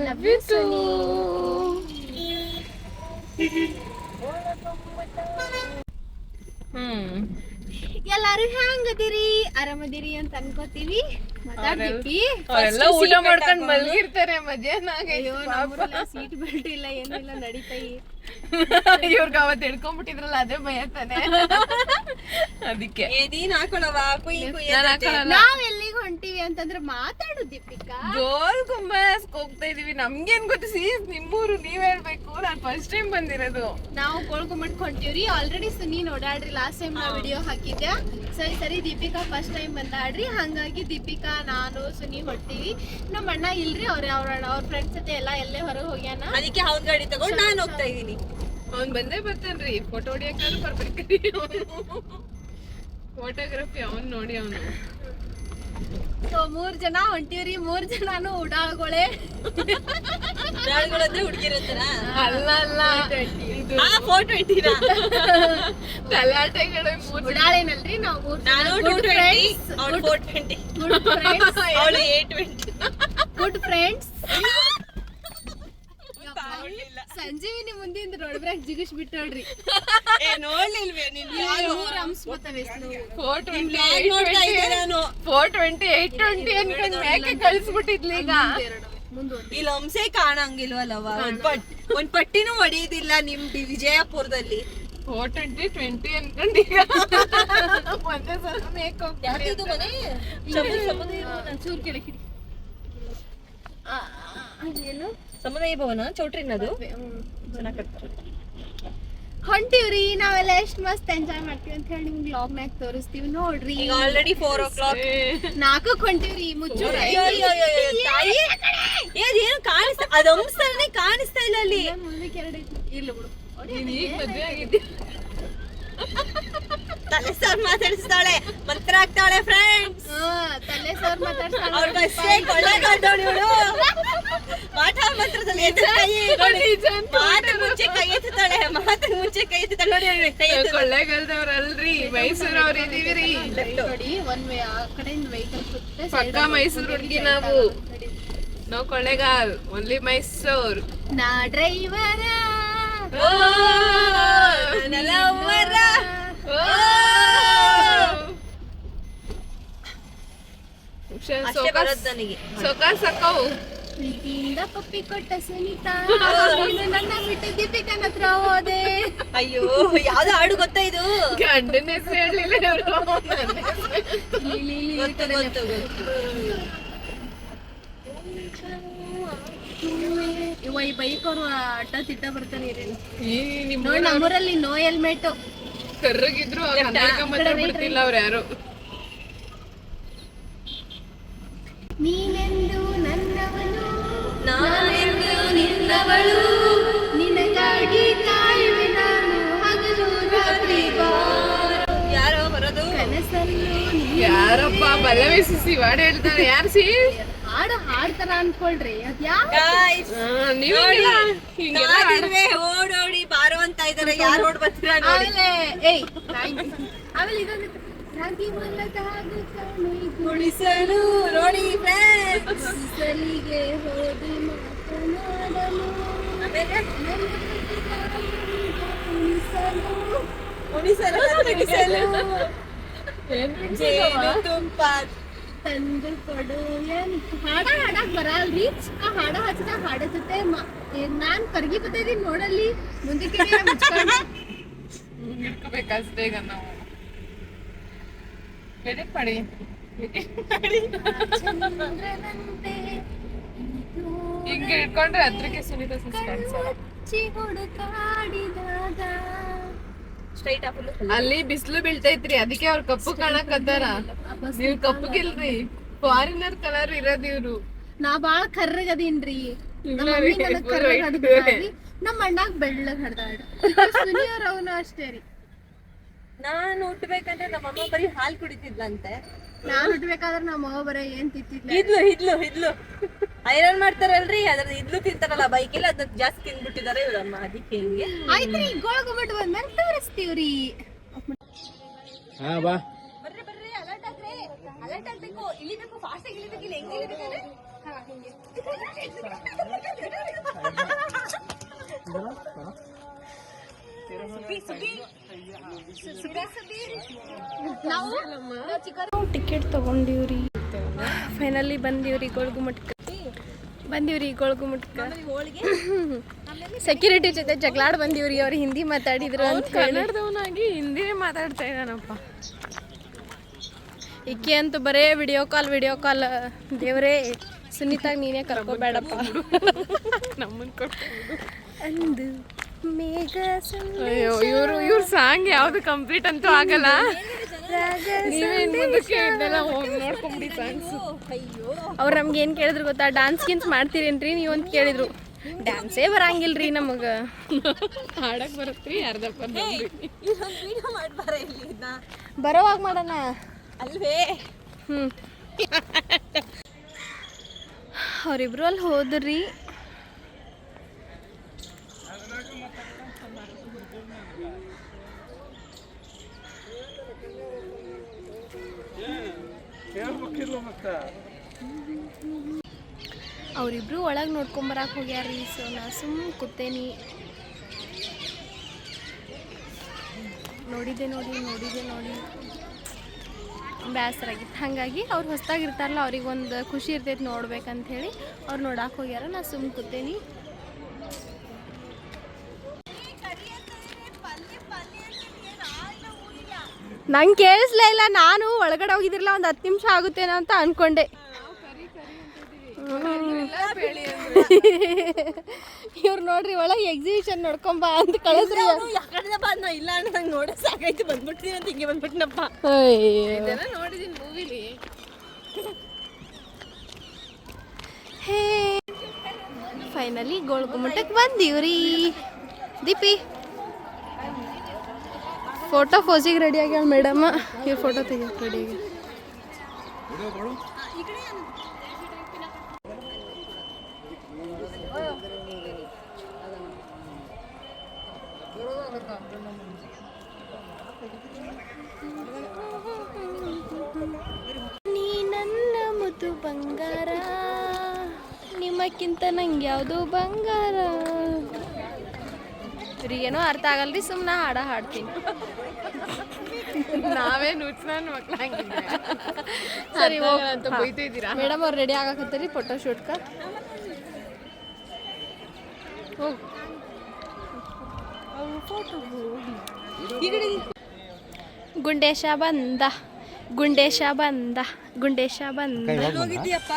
Love you ಹ್ಮ್. ಎಲ್ಲಾರು ಹೆಂಗದಿರಿ? ಆರಾಮದಿರಿ ಅಂತ ಅನ್ಕೋತೀವಿ. ಮಾತಾಡ್ತೀವಿ ಅವರೆಲ್ಲ ಊಟ ಮಾಡ್ಕೊಂಡು ಮಲಗಿರ್ತಾರೆ ಮಧ್ಯಾಹ್ನ ಸೀಟ್ ಬೆಲ್ಟ್ ಇಲ್ಲ ಏನಿಲ್ಲ ನಡೀತಾಯಿ ಇವ್ರಿಗೆ ಅವತ್ತು ಹಿಡ್ಕೊಂಡ್ಬಿಟ್ಟಿದ್ರಲ್ಲ ಅದೇ ಭಯ ತಾನೆ. ಅದಕ್ಕೆ. ಏದೀನ್ ಹಾಕೊಳವ ಕುಯ್ ಎಲ್ಲಿಗೆ ಹೊಂಟಿವಿ ಅಂತಂದ್ರೆ ಮಾತಾಡು ದೀಪಿಕಾ. ಗೋಲ್ ಗುಂಬಸ್ ಹೋಗ್ತಾ ಇದೀವಿ. ನಮ್ಗೇನ್ ಗೊತ್ತು? ಸೀಸ್ ನಿಮ್ಮೂರು ನೀವ್ ಹೇಳ್ಬೇಕು. ನಾನ್ ಫಸ್ಟ್ ಟೈಮ್ ಬಂದಿರೋದು. ನಾವು ಗೋಳ್ಕೊಂಬಟ್ ಹೊಂಟಿವ್ರಿ ಆಲ್ರೆಡಿ ಸುನಿ ನೋಡಾಡ್ರಿ ಲಾಸ್ಟ್ ಟೈಮ್ ನಾ ವಿಡಿಯೋ ಹಾಕಿದ್ದೆ. ಸರಿ ಸರಿ ದೀಪಿಕಾ ಫಸ್ಟ್ ಟೈಮ್ ಬಂದಾಡ್ರಿ ಹಂಗಾಗಿ ದೀಪಿಕಾ ನಾನು ಸುನಿ ಹೊಟ್ಟಿವಿ ನಮ್ಮ ಅಣ್ಣ ಇಲ್ರಿ. ಅವ್ರ ಅವ್ರ ಅವ್ರ ಫ್ರೆಂಡ್ಸ್ ಜೊತೆ ಎಲ್ಲ ಎಲ್ಲೇ ಹೊರಗೆ ಹೋಗ್ಯಾನ. ಅದಕ್ಕೆ ಅವ್ನ ಗಾಡಿ ತಗೊಂಡ್ ನಾನು ಹೋಗ್ತಾ ಇದೀನಿ. ಅವ್ನ್ ಬಂದೇ ಬರ್ತಾನ್ರಿ. ಫೋಟೋ ಹೊಡಿಯಕ್ಕಾದ್ರೂ ಬರ್ಬೇಕ್ರಿ? ಫೋಟೋಗ್ರಫಿ ಅವ್ನ್ ನೋಡಿ ಅವನು. ಸೊ ಮೂರ್ ಜನ ಹೊಂಟಿವ್ರಿ ಮೂರ್ ಜನನು ಉಡಾಳ್ಗೊಳೆ ಗಾಡಿಗಳಂದ್ರೆ ಹುಡುಗಿರಂತಾರ ಅಲ್ಲ ಅಲ್ಲ. ಆ ಫೋಟೋ ಇಟ್ಟಿನ ಗಲಾಟೆಗಳು ಮೂರ್ ಉಡಾಳೇನಲ್ರಿ ನಾವು ಮೂರ್ ನಾನು ಟೂ ಟ್ವೆಂಟಿ ಅವ್ಳು ಫೋರ್ ಟ್ವೆಂಟಿ ಗುಡ್ ಫ್ರೆಂಡ್ಸ್ ಅವಳು eight twenty good friends Sanjeevini ಮುಂದಿಂದ ನೋಡ್ಬ್ರಾಗ ಜಿಗಿಸ್ ಬಿಟ್ಟೋಡ್ರಿ ನೀನ್ ಬರ್ತವೆ ಫೋರ್ ಟ್ವೆಂಟಿ ಬ್ಲಾಗ್ ನೋಡ್ತಾ ಇದ್ದೆ ನಾನು. ಫೋರ್ ಟ್ವೆಂಟಿ ಏಟ್ ಟ್ವೆಂಟಿ ಅನ್ಕೊಂಡ್ ಕಳ್ಸ್ಬಿಟ್ಟಿದ್ಲಿ ಈಗ? ಇಲ್ಲಿ ಅಂಸೆ ಕಾಣಂಗಿಲ್ವಲ್ಲವ ಒಂದ್ ಪಟ್ ಒಂದ್ ಪಟ್ಟಿನೂ ಹೊಡೆಯೋದಿಲ್ಲ ನಿಮ್ ವಿಜಯಪುರದಲ್ಲಿ. ಫೋರ್ ಟ್ವೆಂಟಿ ಟ್ವೆಂಟಿ ಅನ್ಕೊಂಡ್ ಈಗ. ಒಂದೇ ಸಲ ಮೇಕ್ ಯಾರ್ದಿದು ಮನೆ? ಸಮುದಾಯ ಭವನ ಚೂರ್ ಕೆಳಕಿಡಿ ಏನು? ಸಮುದಾಯ ಭವನ ಚೌಟ್ರಿನದು? ಚೆನ್ನಾಗಿ ಚೆನ್ನಾಗ್ ಕಟ್ತಾರೆ ಹೊಂಟಿವ್ರಿ ನಾವೆಲ್ಲ ಎಷ್ಟ್ ಮಸ್ತ್ ಎಂಜಾಯ್ ಮಾಡ್ತೀವಿ ಅಂತ ಹೇಳಿ ನಿಮ್ಗೆ ಲಾಗ್ನಾಗ ತೋರಿಸ್ತೀವಿ. ನೋಡ್ರಿ. ಈಗ ಆಲ್ರೆಡಿ ಫೋರ್ ಓ ಕ್ಲಾಕ್ ನಾಲ್ಕಕ್ ಹೊಂಟಿವ್ರಿ ಮುಚ್ಚು ಅಯ್ಯೋ ಅಯ್ಯೋ ಅಯ್ಯೋ ಅಯ್ಯೋ, ತಾಯಿ. ಏ, ಅದೇನು ಕಾಣಿಸ್ತಾ ಅದು ಅಂಶನೇ ಕಾಣಿಸ್ತಾ ಇಲ್ಲ ಅಲ್ಲಿ. ಮುಂದಕ್ಕೆ ಎರಡು ಇಲ್ಲ ಬಿಡು. ತಲೆ ಸರ್ ಮಾತಾಡಿಸ್ತಾಳೆ. ಮಂತ್ರ ಆಗ್ತಾಳೆ ಫ್ರೆಂಡ್ಸ್ ಹಾ, ತಲೆ ಸರ್ ಪಾಠ ಮಂತ್ರದಲ್ಲಿ ಮಾತು ಮುಂಚೆ ಕೈ ಎತ್ತುತ್ತಾಳೆ ಮಾತು ಮುಂಚೆ ಕೈ ಎತ್ತುತ್ತಾಳೆ ನೋಡಿ ಕೈ ಆ ಕಡೆಯಿಂದ ವೆಹಿಕಲ್ ಸುತ್ತೆ ಪಕ್ಕ ಮೈಸೂರು ಹುಡುಗಿ ನಾವು. ನಾವು ಕೊಳ್ಳೇಗಾಲ್ ಓನ್ಲಿ ಮೈಸೂರ್. ನಾ ಡ್ರೈವರ ಬರೋದು ನನಗೆ ಪ್ರೀತಿಯಿಂದ ಪಪ್ಪಿ ಕೊಟ್ಟ ಸುನೀತಾ. ನೀನು ನನ್ನ ಬಿಟ್ಟು ದೀಪಿಕನ ಹತ್ರ ಹೋದೆ. ಅಯ್ಯೋ ಯಾವ್ದು ಹಾಡು ಗೊತ್ತಾ ಇದು? ಗಂಡನ ಹೆಸರು ಹೇಳಲಿಲ್ಲ ಗೊತ್ತು ಗೊತ್ತು ಇವ ಈ ಬೈಕ್ ಅವ್ರು ಅಡ್ಡ ತಿಟ್ಟ ಬರ್ತಾನೆ ನೋಡಿ ನಮ್ಮೂರಲ್ಲಿ ನೋ ಹೆಲ್ಮೆಟ್ ಕರ್ರಗಿದ್ರು ಅವ್ರು ಬಿಡ್ತಿಲ್ಲ ಅವ್ರು ಯಾರು. ಯಾರಪ್ಪ ಬಲವೇ ಸಿಸಿ ವಾಡ ಹೇಳ್ತಾರೆ ಯಾರು ಸಿ? ಹಾಡು ಹಾಡ್ತಾರ ಅನ್ಕೊಳ್ರಿ ಓಡೋಡಿ ಬಾರೋ ಅಂತ ಇದಾರೆ ಯಾರು ಓಡ್ ಬರ್ತೀರಾ ನೋಡಿ. ಆಮೇಲೆ ಏಯ್. ಆಮೇಲೆ ಇದೊಂದು ನೋಡಿ ಮಾತನಾಡಲು. ಗುಡಿಸಲು ಗುಡಿಸಲು ಜೇನು ಏನ್ ಹಾಡ ಹಾಡಕ್ ಬರಲ್ರಿ ಆ ಹಾಡ ಹಚ್ಚಿದ ಹಾಡ ಜೊತೆ ಮ- ನಾನ್ ನೋಡಲ್ಲಿ ಮುಂದಕ್ಕೆ ಮುಚ್ಕೊಂಡು ಹಿಡ್ಕೋಬೇಕಷ್ಟೇ ಈಗ ನಾವು ಎಡಿಟ್ ಮಾಡಿ ಚಂದ್ರನಂತೆ ಹಿಂಗೆ ಇಟ್ಕೊಂಡ್ರೆ ಹತ್ರಕ್ಕೆ ಸುನೀತಾ ಸಿಸಿ ಕಾಣಿಸಲ್ಲ ಮುಚ್ಚಿ ಹುಡುಕಾಡಿದಾಗ ಅಲ್ಲಿ ಬಿಸಿಲು ಬೀಳ್ತೈತ್ರಿ ಅದಕ್ಕೆ ಅವ್ರ ಕಪ್ಪು ಕಾಣಕತ್ತಾರ ನೀವ್ ಕಪ್ಪಗಿಲ್ರಿ ಫಾರಿನರ್ ಕಲರ್ ಇರೋದ್ ಇವ್ರು. ನಾ ಬಾಳ ಕರ್ರಗದೀನ್ರಿ ನಮ್ಮ. ನಮ್ಮ ಅಣ್ಣಾಗ್ ಬೆಳ್ಳಗ್ ಸುನಿಯವ್ರ ಅವನು ಅಷ್ಟೇ ರೀ. ನಾನು ಹುಟ್ಟಬೇಕಂದ್ರೆ ನಮ್ಮಮ್ಮ ಬರೀ ಹಾಲು ಕುಡಿತಿದ್ಲಂತೆ. ನಾನು ಹುಟ್ಟಬೇಕಾದ್ರೆ ನಮ್ಮ ಅವ್ವ ಬರೀ ಏನ್ ತಿತ್ತಿದ್ಲು ಇದ್ಲು ಇದ್ಲು ಇದ್ಲು. ಐರನ್ ಮಾಡ್ತಾರಲ್ರಿ ಅದ್ರ ಇದ್ಲು ತಿಂತಾರಲ್ಲ ಬೈಕ್ ಇಲ್ಲ ಅದನ್ನ ಜಾಸ್ತಿ ತಿಂದ್ಬಿಟ್ಟಿದ್ದಾರೆ ಇವ್ರಮ್ಮ ಅದಕ್ಕೆ ಹಿಂಗೆ ಆಯ್ತ್ರಿ ಗೋಳಗುಮಟ್ ಬಂದ್ಮೇಲೆ ತೋರಿಸ್ತೀವ್ರಿ. ಹಾ ಬಾ. ಬರ್ರಿ ಬರ್ರಿ ಅಲರ್ಟ್ ಆಗ್ರಿ ಅಲರ್ಟ್ ಆಗ್ಬೇಕು ಇಳಿಬೇಕು ಫಾಸ್ಟ್ ಆಗಿ ಇಳಿಬೇಕು ಇಲ್ಲಿ ಹೆಂಗ್ ಇಳಿಬೇಕು ನಾವು ಟಿಕೆಟ್ ತಗೊಂಡಿವ್ರಿ. ಫೈನಲಿ ಬಂದಿವ್ರಿ ಗೊಳ್ಗುಮಟ್ಕ ಬಂದೀವ್ರಿ ಗೋಳ್ಗು ಮುಟ್ಕ. ಸೆಕ್ಯೂರಿಟಿ ಜೊತೆ ಜಗಳಾಡ್ ಬಂದಿವ್ರಿ ಅವ್ರು ಹಿಂದಿ ಮಾತಾಡಿದ್ರು ಅಂತ ಕನ್ನಡದವನಾಗಿ ಹಿಂದಿನೇ ಮಾತಾಡ್ತಾ ಇದ್ದಾನಪ್ಪ. ಇಕ್ಕೆ ಅಂತೂ ಬರೇ ವಿಡಿಯೋ ಕಾಲ್ ವಿಡಿಯೋ ಕಾಲ್ ದೇವರೇ ಸುನೀತಾಗ ನೀನೇ ಕರ್ಕೋಬೇಡಪ್ಪ. ನಮ್ಮನ್ ಕೊಟ್ಟು ಅಂದು. ಅಯ್ಯೋ ಇವ್ರು ಇವ್ರ ಸಾಂಗ್ ಯಾವ್ದು ಕಂಪ್ಲೀಟ್ ಅಂತೂ ಆಗಲ್ಲ. ನೀವೇ ಇನ್ ಮುಂದಕ್ಕೆ ಇದನ್ನೆಲ್ಲ ಹೋಗಿ ನೋಡ್ಕೊಂಬಿಡಿ ಸಾಂಗ್ಸ್ ಅಯ್ಯೋ ಅವ್ರು ನಮ್ಗೆ ಏನು ಕೇಳಿದ್ರು ಗೊತ್ತಾ? ಡಾನ್ಸ್ ಗಿನ್ಸ್ ಮಾಡ್ತೀರೇನ್ರಿ? ನೀವು ಅಂತ ಕೇಳಿದ್ರು. ಡ್ಯಾನ್ಸೇ ಬರಂಗಿಲ್ರಿ ನಮಗ. ಹಾಡಕ್ ಬರುತ್ತ್ರಿ ಅರ್ಧಪ್ಪ ಬರೋವಾಗ ಮಾಡೋಣ. ಅಲ್ವೇ? ಹ್ಞೂ ಅವರಿಬ್ರು ಅಲ್ಲಿ ಹೋದ್ರಿ. ಅವರಿಬ್ರು ಒಳಗೆ ನೋಡ್ಕೊಂಬರಕ್ಕೆ ಹೋಗ್ಯಾರ್ರಿ, ಸೊ ನಾ ಸುಮ್ ಕೂತೇನಿ. ನೋಡಿದೆ ನೋಡಿ ನೋಡಿದೆ ನೋಡಿ. ಬೇಸರಾಗಿತ್ತು ಹಾಗಾಗಿ ಅವ್ರು ಹೊಸ್ದಾಗಿರ್ತಾರಲ್ಲ ಅವ್ರಿಗೆ ಒಂದು ಖುಷಿ ಇರ್ತೈತೆ ನೋಡ್ಬೇಕಂತ ಹೇಳಿ ಅವ್ರು ನೋಡಕ್ಕೆ ಹೋಗ್ಯಾರ. ನಾ ಸುಮ್ ಕೂತೇನಿ. ನಂಗೆ ಕೇಳಿಸ್ಲೇ ಇಲ್ಲ ನಾನು ಒಳಗಡೆ ಹೋಗಿದಿರಲ್ಲ ಒಂದು ಹತ್ತು ನಿಮಿಷ ಆಗುತ್ತೇನೋ ಅಂತ ಅನ್ಕೊಂಡೆ. ಇವ್ರು ನೋಡ್ರಿ ಒಳಗೆ ಎಕ್ಸಿಬಿಷನ್ ನೋಡ್ಕೊಂಬ ಅಂತ ಕಳಿಸ್ರಿ. ಯಾಕಡೆ ಬಂದ ಇಲ್ಲ ಅಂದ್ರೆ ನಂಗೆ ನೋಡಿ ಸಾಕಾಯ್ತು ಬಂದ್ಬಿಡ್ತೀನಿ ಅಂತ ಹಿಂಗೆ ಬಂದ್ಬಿಟ್ನಪ್ಪ. ನೋಡಿದೀನಿ ಮೂವಿಲಿ. ಹೇ. ಫೈನಲಿ ಗೋಳ್ಗುಮಟಕ್ಕೆ ಬಂದೀವ್ರಿ. ದೀಪಿ. ಫೋಟೋ ಫೋಸಿಗೆ ರೆಡಿ ಆಗ್ಯಾಳ ಮೇಡಮ್ ಈ ಫೋಟೋ ತೆಗಿಯಕ್ಕೆ ರೆಡಿ ಆಗ್ಯಾಳ ನೀ ನನ್ನ ಮುದ್ದು ಬಂಗಾರ. ನಿಮ್ಮಕ್ಕಿಂತ ನಂಗೆ ಯಾವುದು ಬಂಗಾರ. ಏನೋ ಅರ್ಥ ಆಗಲ್ರಿ ಸುಮ್ಮನೆ ಹಾಡ ಹಾಡ್ತೀನಿ. ನಾವೇ ಮಕ್ಳು ಸರಿ ಹೋಗ್. ಅಂತ ಬೈತಿದ್ದೀರಾ ಮೇಡಮ್ ಅವ್ರು ರೆಡಿ ಆಗಕತ್ತೀರಿ ಫೋಟೋ ಶೂಟ್ಕ ಗುಂಡೇಶ ಬಂದ ಗುಂಡೇಶ ಬಂದ ಗುಂಡೇಶ ಬಂದ. ಹೋಗಿದ್ದೀಯಪ್ಪ.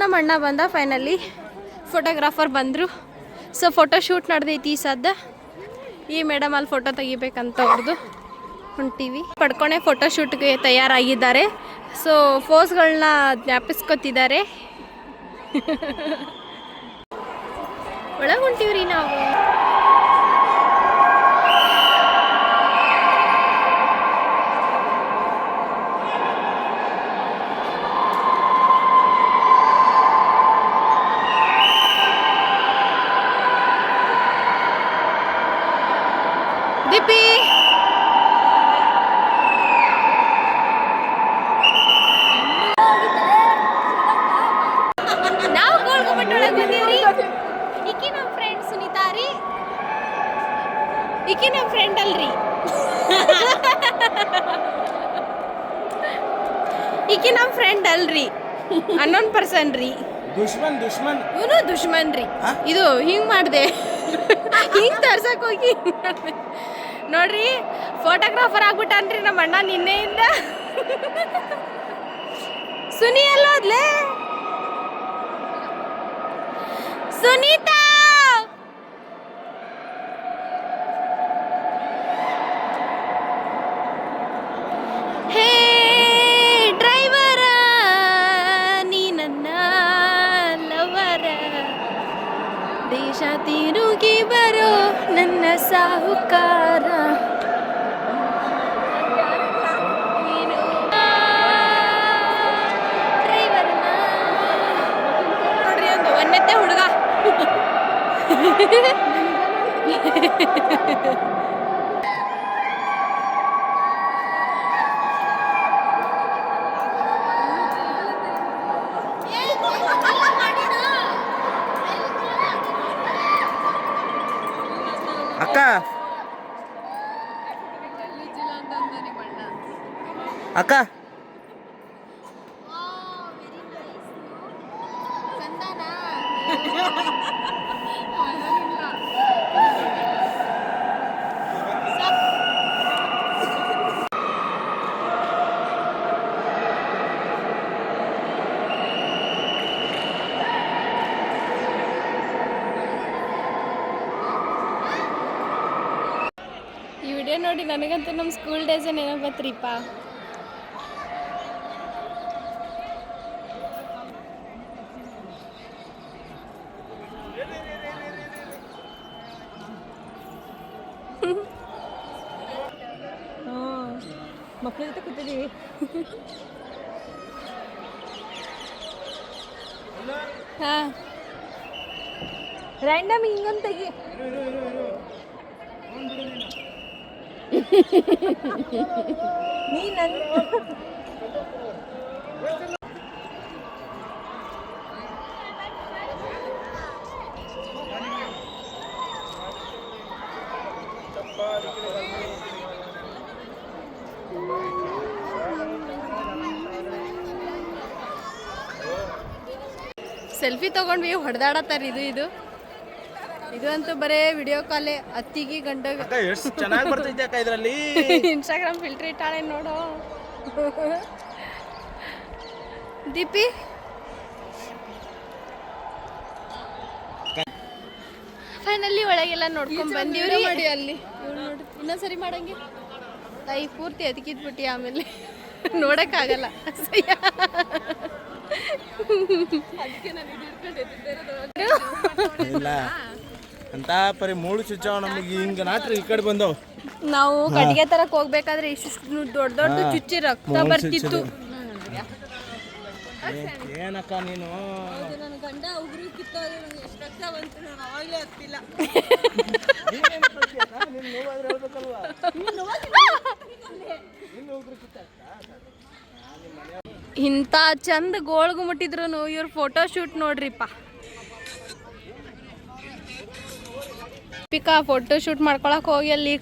ನಮ್ಮ ಅಣ್ಣ ಬಂದ ಫೈನಲಿ ಫೋಟೋಗ್ರಾಫರ್ ಬಂದರು. ಸೊ ಫೋಟೋ ಶೂಟ್ ನಡೆದೈತಿ ಈ ಸದ್ದ. ಈ ಮೇಡಮ್ ಅಲ್ಲಿ ಫೋಟೋ ತೆಗಿಬೇಕಂತ ಅವ್ರದ್ದು ಹೊಂಟೀವಿ ಪಡ್ಕೊಂಡೆ ಫೋಟೋ ಶೂಟ್ಗೆ ತಯಾರಾಗಿದ್ದಾರೆ. ಸೊ ಫೋಸ್ಗಳನ್ನ ಜ್ಞಾಪಿಸ್ಕೊತಿದ್ದಾರೆ. ಒಳಗೆ ಹೊಂಟೀವ್ರಿ ನಾವು. ದೀಪಿ ನಾವು ಗೋಳ್ಗುಮಟ್ ಒಳಗೆ ಬಂದೀವ್ರಿ ಈಕಿ ನಮ್ಮ ಫ್ರೆಂಡ್ ಸುನೀತಾ ರೀ. ಈಕಿ ನಮ್ಮ ಫ್ರೆಂಡ್ ಅಲ್ರಿ. ಈಕಿ ನಮ್ಮ ಫ್ರೆಂಡ್ ಅಲ್ರಿ. ಅನ್ನೋನ್ ಪರ್ಸನ್ ರೀ. ದುಶ್ಮನ್ ದುಶ್ಮನ್ ಇವನು ದುಶ್ಮನ್ ರೀ. ಇದು ಹಿಂಗ್ ಮಾಡ್ದೆ. ಹಿಂಗ್ ತರ್ಸಕ್ ಹೋಗಿ. ನೋಡ್ರಿ ಫೋಟೋಗ್ರಾಫರ್ ಆಗ್ಬಿಟ್ಟನ್ರಿ ನಮ್ಮ ಅಣ್ಣ ನಿನ್ನೆಯಿಂದ. ಸುನಿ ಎಲ್ಲೋದ್ಲೆ? ಸುನೀತಾ ನಮ್ಮತ್ತೆ ಹುಡುಗ ಅಕ್ಕ ಅಕ್ಕ ಈ ವಿಡಿಯೋ ನೋಡಿ ನನಗಂತೂ ನಮ್ಮ ಸ್ಕೂಲ್ ಡೇಸ್ ನೆನಪತ್ರಿಪ್ಪ ಮಕ್ಕಳ ಜೊತೆ ಕೂತಿದ್ದೀವಿ ಹಾ. ರ್ಯಾಂಡಮ್ ಹಿಂಗೊಂದು ತೆಗಿ. ನನ್ ಸೆಲ್ಫಿ ತಗೊಂಡ್ವಿ ಹೊಡೆದಾಡತ್ತಾರ ಇದು ಇದು. ಇದು ಅಂತೂ ಬರೇ ವಿಡಿಯೋ ಕಾಲೇ ಅತ್ತಿಗೆ ಗಂಡ ಎಷ್ಟು ಚೆನ್ನಾಗಿ ಬರ್ತೈತೆ ಅಕ್ಕ ಇದರಲ್ಲಿ? ಇನ್ಸ್ಟಾಗ್ರಾಮ್ ಫಿಲ್ಟರ್ ಇಟ್ಟಾಳೆ ನೋಡು. ದೀಪಿ? ಫೈನಲ್ಲಿ ಒಳಗೆಲ್ಲ ನೋಡ್ಕೊಂಡ್ ಬಂದಿವ್ರಿ. ಮಾಡಿ ಅಲ್ಲಿ. ಇನ್ನೊಂದ್ಸರಿ ಮಾಡಂಗೆ. ತಾಯಿ ಪೂರ್ತಿ ಎದಕಿದ್ಬಿಟ್ಟಿ ಆಮೇಲೆ. ನೋಡಕ್ಕಾಗಲ್ಲ. ಇಲ್ಲ. ಅಂತ ಪರಿ ಮೂಳು ಚುಚ್ಚಾವ ನಮಗೆ ಹಿಂಗ ನಾಟ್ರಿ ಈ ಕಡೆ ಬಂದವು. ನಾವು ಕಟ್ಟಿಗೆ ತರಕ್ ಹೋಗ್ಬೇಕಾದ್ರೆ ಇಷ್ಟು ದೊಡ್ಡ ದೊಡ್ಡ. ಚುಚ್ಚಿ ರಕ್ತ ಬರ್ತಿತ್ತು. ಏನಕ್ಕ ನೀನು? ನನ್ನ ಗಂಡ ಉಗುರು ಕಿತ್ತೋದ್ರೆ ನಂಗೆ ಎಷ್ಟು ರಕ್ತ ಬಂತು ನಾನು ಅವಾಗಲೇ ಹತ್ತಿಲ್ಲ ಇಂಥ ಚಂದ ಗೋಳ್ಗು ಮುಟ್ಟಿದ್ರು ಇವ್ರ ಫೋಟೋ ಶೂಟ್ ನೋಡ್ರಿಪ್ಪ. ಪಿಕಾ ಫೋಟೋ ಶೂಟ್ ಮಾಡ್ಕೊಳಕ್ ಹೋಗಿ ಅಲ್ಲಿ